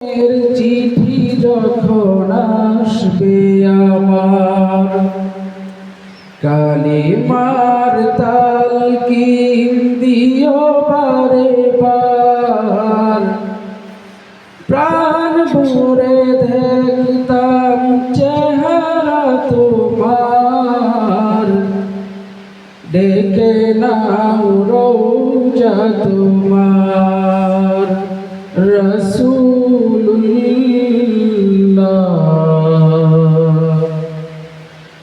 এর চিঠি যখন আসবে আমার, কালিমার তাল কি দিও বারে বার। প্রাণ ভরে দেখতাম চেহারা তোমার। ডেকে নাও রোজা তোমার।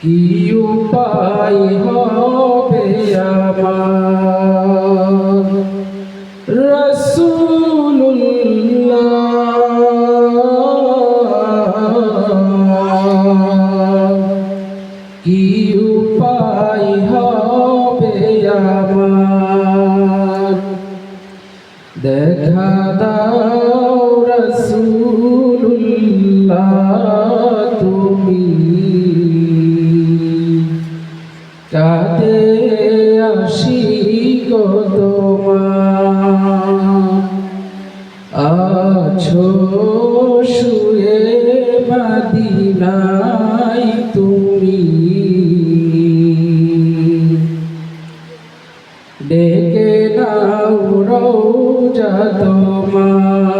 কি উপায় হবে আমার? রসুল্লাহ কি উপায় হবে আমার? দেখা দাও রসুল্লাহ কাতে আসি আছো শুয়ে মাদিনাই তুমি। ডেকে নাও রোজা তোমার।